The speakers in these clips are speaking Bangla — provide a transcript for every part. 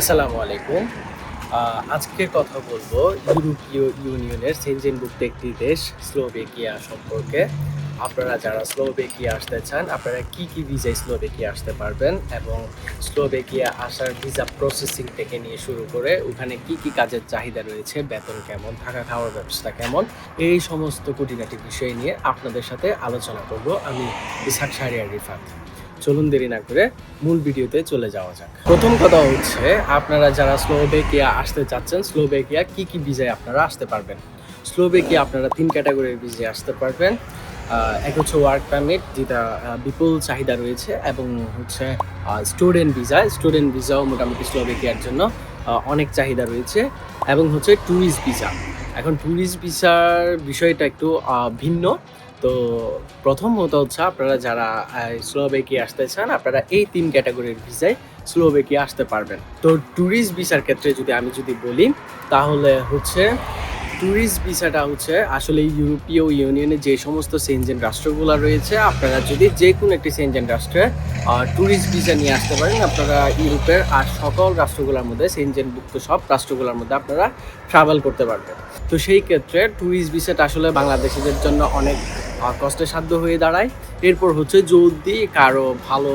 আসসালামু আলাইকুম। আজকে কথা বলব ইউরোপীয় ইউনিয়নের সেনজেনভুক্ত একটি দেশ, স্লোভেকিয়া সম্পর্কে। আপনারা যারা স্লোভেকিয়া আসতে চান, আপনারা কি কি ভিসায় স্লোভেকিয়া আসতে পারবেন এবং স্লোভেকিয়া আসার ভিসা প্রসেসিং থেকে নিয়ে শুরু করে ওখানে কি কি কাজের চাহিদা রয়েছে, বেতন কেমন, থাকা খাওয়ার ব্যবস্থা কেমন, এই সমস্ত খুঁটিনাটি বিষয় নিয়ে আপনাদের সাথে আলোচনা করব আমি ইসাক শাহরিয়ার রিফাত। চলুন দেরি না করে মূল ভিডিওতে চলে যাওয়া যাক। প্রথম কথা হচ্ছে, আপনারা যারা স্লোভেকিয়া আসতে চাচ্ছেন, স্লোভেকিয়া কি কি ভিসায় আপনারা আসতে পারবেন? স্লোভেকিয়া আপনারা তিন ক্যাটাগরির ভিসায় আসতে পারবেন। এক হচ্ছে ওয়ার্ক পারমিট যেটা বিপুল চাহিদা রয়েছে, এবং হচ্ছে স্টুডেন্ট ভিসা স্টুডেন্ট ভিসাও মোটামুটি স্লোভেকিয়ার জন্য অনেক চাহিদা রয়েছে। এবং হচ্ছে ট্যুরিস্ট ভিসা এখন ট্যুরিস্ট ভিসার বিষয়টা একটু ভিন্ন। তো প্রথমত হচ্ছে আপনারা যারা স্লোভেকিয়া আসতে চান, আপনারা এই তিন ক্যাটাগরির ভিসায় স্লোভেকিয়া আসতে পারবেন। তো ট্যুরিস্ট ভিসার ক্ষেত্রে যদি আমি যদি বলি, তাহলে হচ্ছে ট্যুরিস্ট ভিসাটা হচ্ছে আসলে ইউরোপীয় ইউনিয়নে যে সমস্ত সেনজেন রাষ্ট্রগুলো রয়েছে, আপনারা যদি যে কোনো একটি সেনজেন রাষ্ট্রে ট্যুরিস্ট ভিসা নিয়ে আসতে পারেন, আপনারা ইউরোপের আর সকল রাষ্ট্রগুলোর মধ্যে, সেনজেনভুক্ত সব রাষ্ট্রগুলোর মধ্যে আপনারা ট্রাভেল করতে পারবেন। তো সেই ক্ষেত্রে ট্যুরিস্ট ভিসাটা আসলে বাংলাদেশিদের জন্য অনেক কষ্টসাধ্য হয়ে দাঁড়ায়। এরপর হচ্ছে যদি কারও ভালো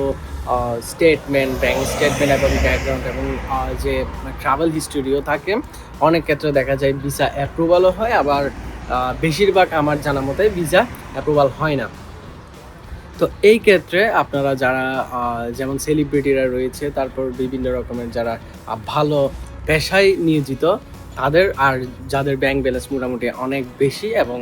স্টেটমেন্ট ব্যাংক স্টেটমেন্ট এবং ব্যাকগ্রাউন্ড এবং যে ট্রাভেল হিস্টোরিও থাকে, অনেক ক্ষেত্রে দেখা যায় ভিসা অ্যাপ্রুভালও হয়, আবার বেশিরভাগ আমার জানা মতে ভিসা অ্যাপ্রুভাল হয় না। তো এই ক্ষেত্রে আপনারা যারা যেমন সেলিব্রিটিরা রয়েছে, তারপর বিভিন্ন রকমের যারা ভালো পেশায় নিয়োজিত, তাদের আর যাদের ব্যাংক ব্যালেন্স মোটামুটি অনেক বেশি এবং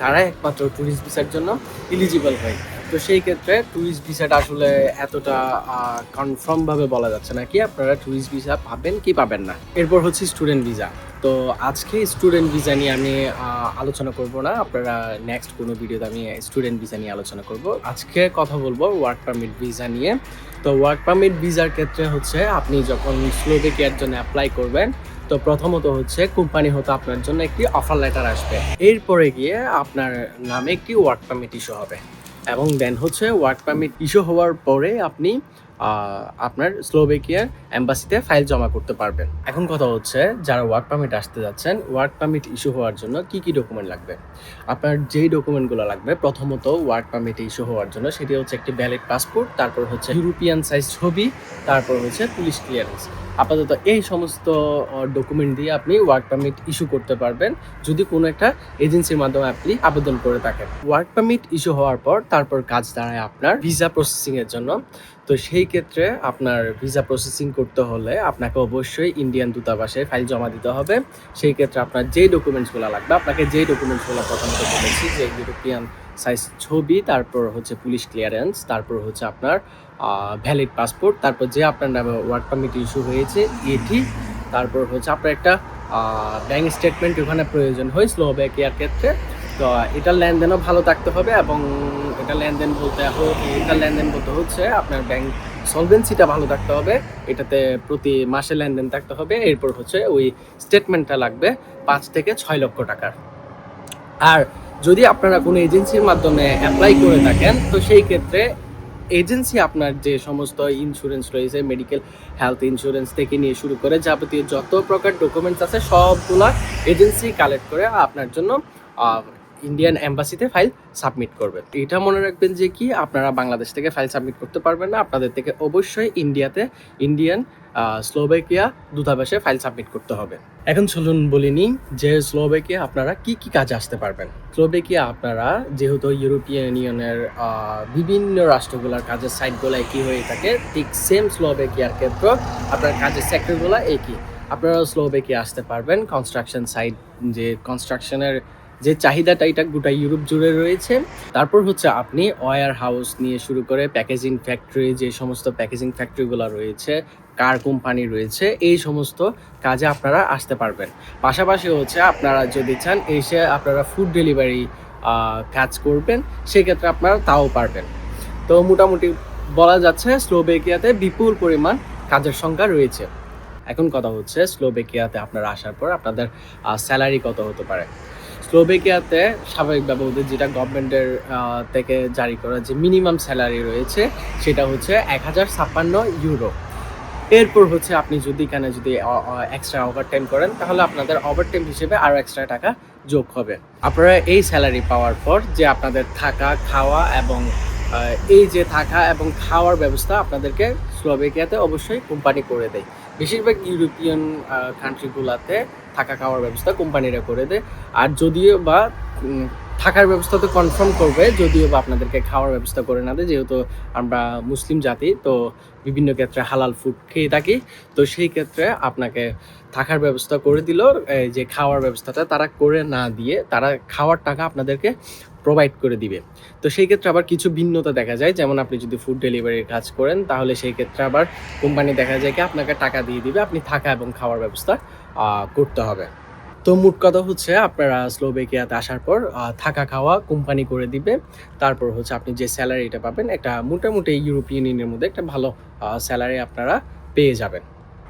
তারা একমাত্র ট্যুরিস্ট ভিসার জন্য এলিজিবল হয়। তো সেই ক্ষেত্রে ট্যুরিস্ট ভিসাটা আসলে এতটা কনফার্ম ভাবে বলা যাচ্ছে না কি, আপনারা ট্যুরিস্ট ভিসা পাবেন কি পাবেন না। এরপর হচ্ছে স্টুডেন্ট ভিসা তো আজকে স্টুডেন্ট ভিসা নিয়ে আমি আলোচনা করব না। আপনারা নেক্সট কোনো ভিডিওতে আমি স্টুডেন্ট ভিসা নিয়ে আলোচনা করব। আজকে কথা বলব ওয়ার্ক পারমিট ভিসা নিয়ে। তো ওয়ার্ক পারমিট ভিসার ক্ষেত্রে হচ্ছে আপনি যখন স্লোভেকিয়ার জন্য অ্যাপ্লাই করবেন তো প্রথমত হচ্ছে কোম্পানি হতে আপনার জন্য একটি অফার লেটার আসবে। এরপরে গিয়ে আপনার নামে একটি ওয়ার্ক পারমিট ইস্যু হবে। এবং দেন হচ্ছে ওয়ার্ক পারমিট ইস্যু হওয়ার পরে আপনি আপনার স্লোভেকিয়ার অ্যাম্বাসিতে ফাইল জমা করতে পারবেন। এখন কথা হচ্ছে, যারা ওয়ার্ক পারমিট আসতে যাচ্ছেন, ওয়ার্ক পারমিট ইস্যু হওয়ার জন্য কি কি ডকুমেন্ট লাগবে? আপনার যেই ডকুমেন্টগুলো লাগবে, প্রথমত ওয়ার্ক পারমিট ইস্যু হওয়ার জন্য, সেটি হচ্ছে একটি ভ্যালিড পাসপোর্ট তারপর হচ্ছে ইউরোপিয়ান সাইজ ছবি, তারপর হচ্ছে পুলিশ ক্লিয়ারেন্স আপাতত এই সমস্ত ডকুমেন্ট দিয়ে আপনি ওয়ার্ক পারমিট ইস্যু করতে পারবেন, যদি কোনো একটা এজেন্সির মাধ্যমে আপনি আবেদন করে থাকেন। ওয়ার্ক পারমিট ইস্যু হওয়ার পর, তারপর কাজ দাঁড়ায় আপনার ভিসা প্রসেসিংয়ের জন্য। তো সেই ক্ষেত্রে আপনার ভিসা প্রসেসিং করতে হলে আপনাকে অবশ্যই ইন্ডিয়ান দূতাবাসে ফাইল জমা দিতে হবে। সেই ক্ষেত্রে আপনার যেই ডকুমেন্টসগুলো লাগবে, আপনাকে যেই ডকুমেন্টসগুলো প্রথমত বলেছি, যে ইউরোপিয়ান সাইজ ছবি, তারপর হচ্ছে পুলিশ ক্লিয়ারেন্স তারপর হচ্ছে আপনার ভ্যালিড পাসপোর্ট তারপর যে আপনার নামে ওয়ার্ক পারমিট ইস্যু হয়েছে, এটি, তারপর হচ্ছে আপনার একটা ব্যাংক স্টেটমেন্ট ওখানে প্রয়োজন হয় স্লোভেকিয়ার ক্ষেত্রে। তো, এটার লেনদেনও ভালো থাকতে হবে এবং এটা লেনদেন বলতে এটার লেনদেন বলতে হচ্ছে আপনার ব্যাংক সলভেন্সিটা ভালো থাকতে হবে, এটাতে প্রতি মাসে লেনদেন থাকতে হবে, এরপর হচ্ছে ওই স্টেটমেন্টটা লাগবে পাঁচ থেকে ছয় লক্ষ টাকার। আর যদি আপনারা কোনো এজেন্সির মাধ্যমে অ্যাপ্লাই করে থাকেন, তো সেই ক্ষেত্রে এজেন্সি আপনার যে সমস্ত ইন্স্যুরেন্স রয়েছে মেডিকেল হেলথ ইন্স্যুরেন্স থেকে নিয়ে শুরু করে যাবতীয় যত প্রকার ডকুমেন্টস আছে, সবগুলা এজেন্সি কালেক্ট করে আপনার জন্য ইন্ডিয়ান এম্বাসিতে ফাইল সাবমিট করবে এটা মনে রাখবেন যে কি, আপনারা বাংলাদেশ থেকে ফাইল সাবমিট করতে পারবেন না, আপনাদের থেকে অবশ্যই ইন্ডিয়াতে ইন্ডিয়ান স্লোভেকিয়া দূতাবাসে ফাইল সাবমিট করতে হবে। এখন চলুন বলিনি যে স্লোভেকিয়া আপনারা কি কি কাজে আসতে পারবেন। স্লোভেকিয়া আপনারা যেহেতু ইউরোপিয়ান ইউনিয়নের বিভিন্ন রাষ্ট্রগুলোর কাজের সাইটগুলো একই হয়ে থাকে, ঠিক সেম স্লোভেকিয়ার ক্ষেত্রে আপনার কাজের সেক্টরগুলো একই। আপনারা স্লোভেকিয়া আসতে পারবেন কনস্ট্রাকশন সাইট যে কনস্ট্রাকশনের যে চাহিদাটা এটা গোটা ইউরোপ জুড়ে রয়েছে। তারপর হচ্ছে আপনি ওয়ার হাউস নিয়ে শুরু করে প্যাকেজিং ফ্যাক্টরি, যে সমস্ত প্যাকেজিং ফ্যাক্টরিগুলো রয়েছে, কার কোম্পানি রয়েছে, এই সমস্ত কাজে আপনারা আসতে পারবেন। পাশাপাশি হচ্ছে আপনারা যদি চান এসে আপনারা ফুড ডেলিভারি কাজ করবেন, সেক্ষেত্রে আপনারা তাও পারবেন। তো মোটামুটি বলা যাচ্ছে স্লোভেকিয়াতে বিপুল পরিমাণ কাজের সংখ্যা রয়েছে। এখন কথা হচ্ছে স্লোভেকিয়াতে আপনারা আসার পর আপনাদের স্যালারি কত হতে পারে। স্লোভেকিয়াতে স্বাভাবিক ওদের যেটা গভর্নমেন্টের থেকে জারি করা যে মিনিমাম স্যালারি রয়েছে, সেটা হচ্ছে এক হাজার ছাপ্পান্ন ইউরো এরপর হচ্ছে আপনি যদি এখানে যদি এক্সট্রা ওভার টাইম করেন, তাহলে আপনাদের ওভার টাইম হিসেবে আরও এক্সট্রা টাকা যোগ হবে। আপনারা এই স্যালারি পাওয়ার পর যে আপনাদের থাকা, খাওয়া এবং এই যে থাকা এবং খাওয়ার ব্যবস্থা আপনাদেরকে স্লোভেকিয়াতে অবশ্যই কোম্পানি করে দেয়। বেশিরভাগ ইউরোপিয়ান কান্ট্রিগুলোতে থাকা খাওয়ার ব্যবস্থা কোম্পানিরা করে দেয়। আর যদিও বা থাকার ব্যবস্থা তো কনফার্ম করবে, যদিও বা আপনাদেরকে খাওয়ার ব্যবস্থা করে না দেয়, যেহেতু আমরা মুসলিম জাতি, তো বিভিন্ন ক্ষেত্রে হালাল ফুড খেয়ে থাকি। তো সেই ক্ষেত্রে আপনাকে থাকার ব্যবস্থা করে দিল যে খাওয়ার ব্যবস্থাটা তারা করে না দিয়ে তারা খাওয়ার টাকা আপনাদেরকে প্রোভাইড করে দিবে। তো সেই ক্ষেত্রে আবার কিছু ভিন্নতা দেখা যায়, যেমন আপনি যদি ফুড ডেলিভারির কাজ করেন, তাহলে সেই ক্ষেত্রে আবার কোম্পানি দেখা যায় কি আপনাকে টাকা দিয়ে দিবে, আপনি থাকা এবং খাওয়ার ব্যবস্থা করতে হবে। তো মোট কথা হচ্ছে আপনারা স্লোভেকিয়াতে আসার পর থাকা খাওয়া কোম্পানি করে দিবে। তারপর হচ্ছে আপনি যে স্যালারিটা পাবেন একটা মোটামুটি ইউরোপিয়ান ইউনিয়নের মধ্যে একটা ভালো স্যালারি আপনারা পেয়ে যাবেন।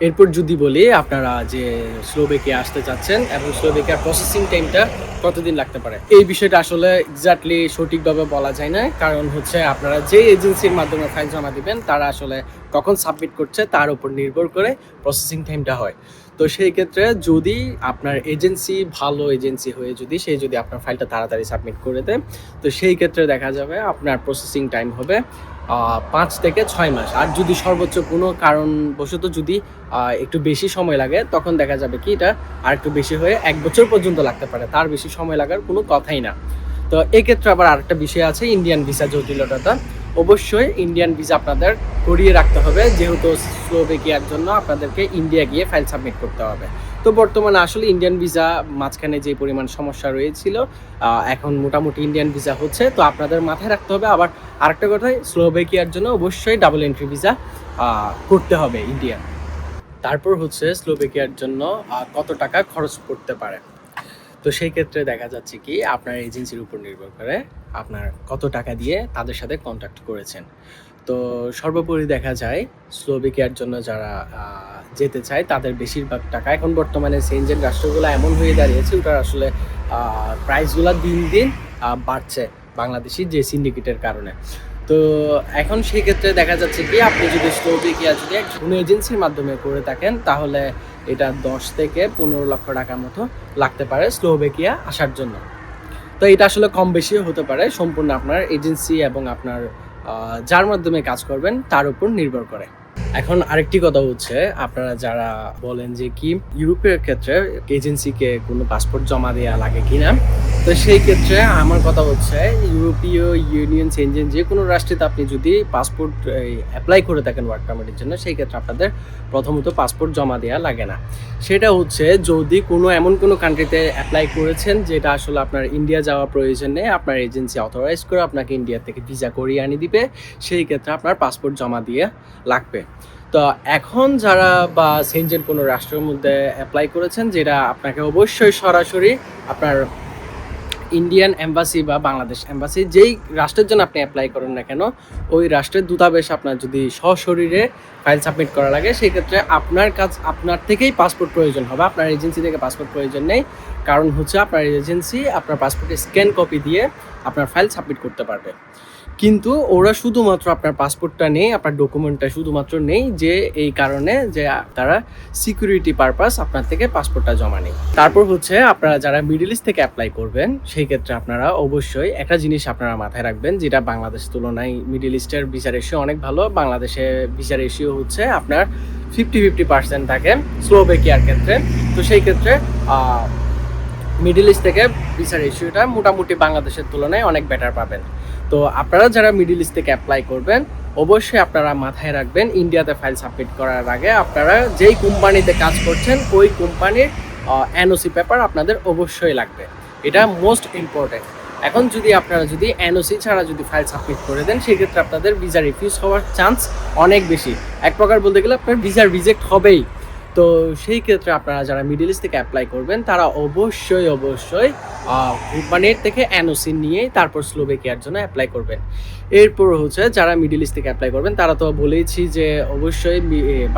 এরপর যদি বলি আপনারা যে স্লোভেকিয়া আসতে চাচ্ছেন এবং স্লোভেকিয়ার প্রসেসিং টাইমটা কতদিন লাগতে পারে? এই বিষয়টা আসলে এক্স্যাক্টলি সঠিকভাবে বলা যায় না। কারণ হচ্ছে আপনারা যে এজেন্সির মাধ্যমে ফাইল জমা দিবেন, তারা আসলে কখন সাবমিট করছে তার উপর নির্ভর করে প্রসেসিং টাইমটা হয়। তো সেই ক্ষেত্রে যদি আপনার এজেন্সি ভালো এজেন্সি হয়ে যদি, সে যদি আপনার ফাইলটা তাড়াতাড়ি সাবমিট করে দেয়, তো সেই ক্ষেত্রে দেখা যাবে আপনার প্রসেসিং টাইম হবে পাঁচ থেকে ছয় মাস। আর যদি সর্বোচ্চ কোনো কারণবশত যদি একটু বেশি সময় লাগে, তখন দেখা যাবে কি এটা আর একটু বেশি হয়ে এক বছর পর্যন্ত লাগতে পারে। তার বেশি সময় লাগার কোনো কথাই না। তো এক্ষেত্রে আবার আরেকটা বিষয় আছে ইন্ডিয়ান ভিসা জটিলতাটা। অবশ্যই ইন্ডিয়ান ভিসা আপনাদের করিয়ে রাখতে হবে। যেহেতু স্লোভেকিয়ার জন্য আপনাদেরকে ইন্ডিয়া গিয়ে ফাইল সাবমিট করতে হবে। তো বর্তমানে আসলে ইন্ডিয়ান ভিসা মাঝখানে যে পরিমাণ সমস্যা রয়েছিল এখন মোটামুটি ইন্ডিয়ান ভিসা হচ্ছে। তো আপনাদের মাথায় রাখতে হবে। আবার আরেকটা কথা স্লোভেকিয়ার জন্য অবশ্যই ডাবল এন্ট্রি ভিসা করতে হবে ইন্ডিয়া তারপর হচ্ছে স্লোভেকিয়ার জন্য কত টাকা খরচ করতে পারে? তো সেই ক্ষেত্রে দেখা যাচ্ছে কি, আপনার এজেন্সির উপর নির্ভর করে আপনার কত টাকা দিয়ে তাদের সাথে কন্ট্যাক্ট করেছেন। তো সর্বোপরি দেখা যায় স্লোভেকিয়ার জন্য যারা যেতে চায়, তাদের বেশিরভাগ টাকা এখন বর্তমানে সেনজেন রাষ্ট্রগুলো এমন হয়ে দাঁড়িয়েছে, ওটার আসলে প্রাইসগুলো দিন দিন বাড়ছে বাংলাদেশি যে সিন্ডিকেটের কারণে। তো এখন সেক্ষেত্রে দেখা যাচ্ছে কি, আপনি যদি স্লোভেকিয়া যদি এক কোনো এজেন্সির মাধ্যমে করে থাকেন, তাহলে এটা দশ থেকে পনেরো লক্ষ টাকার মতো লাগতে পারে স্লোভেকিয়া আসার জন্য। তো এটা আসলে কম বেশি হতে পারে, সম্পূর্ণ আপনার এজেন্সি এবং আপনার যার মাধ্যমে কাজ করবেন, তার উপর নির্ভর করে। এখন আরেকটি কথা হচ্ছে, আপনারা যারা বলেন যে কি ইউরোপের ক্ষেত্রে এজেন্সিকে কোনো পাসপোর্ট জমা দেওয়া লাগে কিনা, তো সেই ক্ষেত্রে আমার কথা হচ্ছে ইউরোপীয় ইউনিয়ন, সেনজেন যে কোনো রাষ্ট্রেতে আপনি যদি পাসপোর্ট অ্যাপ্লাই করে থাকেন ওয়ার্ক পারমিটের জন্য, সেই ক্ষেত্রে আপনাদের প্রথমত পাসপোর্ট জমা দেওয়া লাগে না। সেটা হচ্ছে যদি কোনো এমন কোনো কান্ট্রিতে অ্যাপ্লাই করেছেন যেটা আসলে আপনার ইন্ডিয়া যাওয়া প্রয়োজন নেই, আপনার এজেন্সি অথরাইজ করে আপনাকে ইন্ডিয়া থেকে ভিসা করিয়ে আনি দিবে, সেই ক্ষেত্রে আপনার পাসপোর্ট জমা দিয়ে লাগবে। তো এখন যারা বা সেনজেন কোনো রাষ্ট্রের মধ্যে অ্যাপ্লাই করেছেন, যেটা আপনাকে অবশ্যই সরাসরি আপনার ইন্ডিয়ান এম্বাসি বা বাংলাদেশ এম্বাসি যেই রাষ্ট্রের জন্য আপনি অ্যাপ্লাই করেন না কেন, ওই রাষ্ট্রের দূতাবেশ আপনার যদি সশরীরে ফাইল সাবমিট করা লাগে সেই ক্ষেত্রে আপনার কাজ, আপনার থেকেই পাসপোর্ট প্রয়োজন হবে। আপনার এজেন্সি থেকে পাসপোর্ট প্রয়োজন নেই। কারণ হচ্ছে আপনার এজেন্সি আপনার পাসপোর্টের স্ক্যান কপি দিয়ে আপনার ফাইল সাবমিট করতে পারবে। কিন্তু ওরা শুধুমাত্র আপনার পাসপোর্টটা নেই, আপনার ডকুমেন্টটা শুধুমাত্র নেই যে এই কারণে যে তারা সিকিউরিটি পারপাস আপনার থেকে পাসপোর্টটা জমা নেই। তারপর হচ্ছে আপনারা যারা মিডল ইস্ট থেকে অ্যাপ্লাই করবেন, সেই ক্ষেত্রে আপনারা অবশ্যই একটা জিনিস আপনারা মাথায় রাখবেন যেটা বাংলাদেশ তুলনায় মিডল ইস্টের ভিসা রেশিও অনেক ভালো। বাংলাদেশে ভিসা রেশিও হচ্ছে আপনার ফিফটি ফিফটি পার্সেন্ট থাকে স্লোভেকিয়ার ক্ষেত্রে। তো সেই ক্ষেত্রে মিডল ইস্ট থেকে ভিসা রেশিওটা মোটামুটি বাংলাদেশের তুলনায় অনেক বেটার পাবেন। তো আপনারা যারা মিডল ইস্ট থেকে অ্যাপ্লাই করবেন, অবশ্যই আপনারা মাথায় রাখবেন ইন্ডিয়াতে ফাইল সাবমিট করার আগে আপনারা যেই কোম্পানিতে কাজ করছেন, ওই কোম্পানির এনওসি পেপার আপনাদের অবশ্যই লাগবে। এটা মোস্ট ইম্পর্টেন্ট এখন যদি আপনারা যদি এনওসি ছাড়া যদি ফাইল সাবমিট করে দেন, সেক্ষেত্রে আপনাদের ভিসা রিফিউজ হওয়ার চান্স অনেক বেশি। এক প্রকার বলতে গেলে আপনার ভিসা রিজেক্ট হবেই। তো সেই ক্ষেত্রে আপনারা যারা মিডিল ইস্ট থেকে অ্যাপ্লাই করবেন, তারা অবশ্যই অবশ্যই মানে থেকে এনওসি নিয়ে তারপর স্লোবেকিয়ার জন্য অ্যাপ্লাই করবেন। এরপর হচ্ছে যারা মিডিল ইস্ট থেকে অ্যাপ্লাই করবেন, তারা তো বলেইছি যে অবশ্যই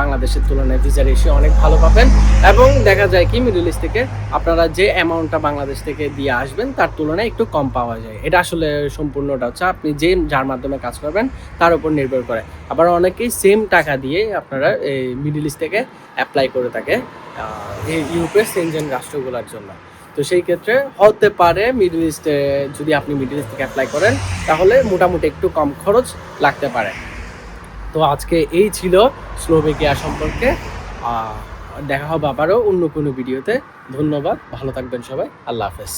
বাংলাদেশের তুলনায় ভিসা রেশিও অনেক ভালো পাবেন এবং দেখা যায় কি মিডল ইস্ট থেকে আপনারা যে অ্যামাউন্টটা বাংলাদেশ থেকে দিয়ে আসবেন, তার তুলনায় একটু কম পাওয়া যায়। এটা আসলে সম্পূর্ণটা হচ্ছে আপনি যে যার মাধ্যমে কাজ করবেন, তার উপর নির্ভর করে। আবার অনেকেই সেম টাকা দিয়ে আপনারা এই মিডল ইস্ট থেকে অ্যাপ্লাই করে থাকে ইউরোপের সেনজেন রাষ্ট্রগুলোর জন্য। তো সেই ক্ষেত্রে হতে পারে মিডল ইস্টে যদি আপনি মিডল ইস্ট থেকে অ্যাপ্লাই করেন, তাহলে মোটামুটি একটু কম খরচ লাগতে পারে। তো আজকে এই ছিল স্লোভেকিয়া সম্পর্কে। দেখা হবে আবারও অন্য কোনো ভিডিওতে ধন্যবাদ, ভালো থাকবেন সবাই। আল্লাহ হাফেজ।